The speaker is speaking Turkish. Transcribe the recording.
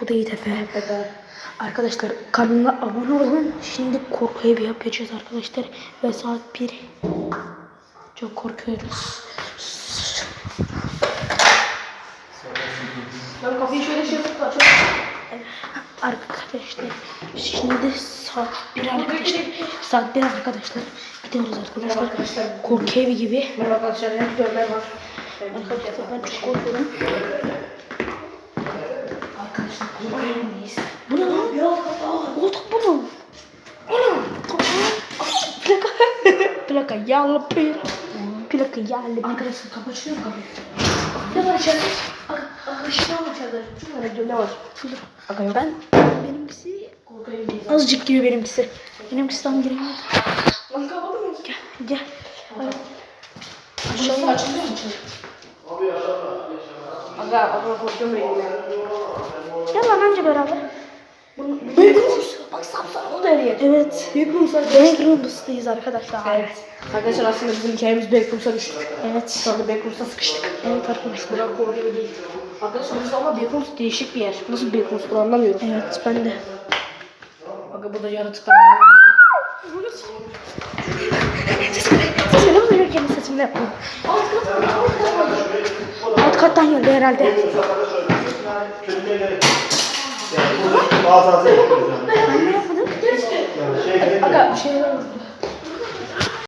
Bu da Yiğit Efe. Arkadaşlar kanalına abone olun. Şimdi korku evi yapacağız arkadaşlar. Ve saat 1. Çok korkuyoruz. Ben kapıyı şöyle şey açıyorum. Arkadaşlar şimdi saat 1 arkadaşlar. Saat 1 arkadaşlar. Gidiyoruz arkadaşlar. arkadaşlar. Korku evi gibi. Merhaba arkadaşlar. Var. Arkadaşlar ben çok korkuyorum. Korku evindeyiz. Bu ne lan? Yok. Koltuk bu mu? Oğlum. Plaka. Plaka yağlı bir. Plaka yağlı bir. Arkadaşlar mu kapıyı? Ne var içeride? Arkadaşlar ne var içeride? Şunlara gidiyor ne var? Aga ben benimkisi azıcık gibi benimkisi. Benimkisi tam giremiyor. Lan kapalı mı? Gel gel. Hadi. Aşağıya açılıyor mu içeri? Aga, aga ben ya. Gel lan önce beraber. Backrooms. Bak sapsarı oldu her yer. Evet. Backrooms arkadaşlar. Backrooms'tayız arkadaşlar. Evet. Arkadaşlar aslında bizim hikayemiz Backrooms'a düştü. Evet. Şu anda Backrooms'a sıkıştık. Evet arkadaşlar. Bırak korku evi değil. Arkadaşlar biz ama Backrooms değişik bir yer. Nasıl Backrooms bunu anlamıyorum. Evet ben de. Aga burada yaratıklar öyle mi böyle kendi sesimle yapın? Alt kattan geldi herhalde. Bazı yapıyoruz yani. Ben ne yapmadım? Yani şey bir şeyler var.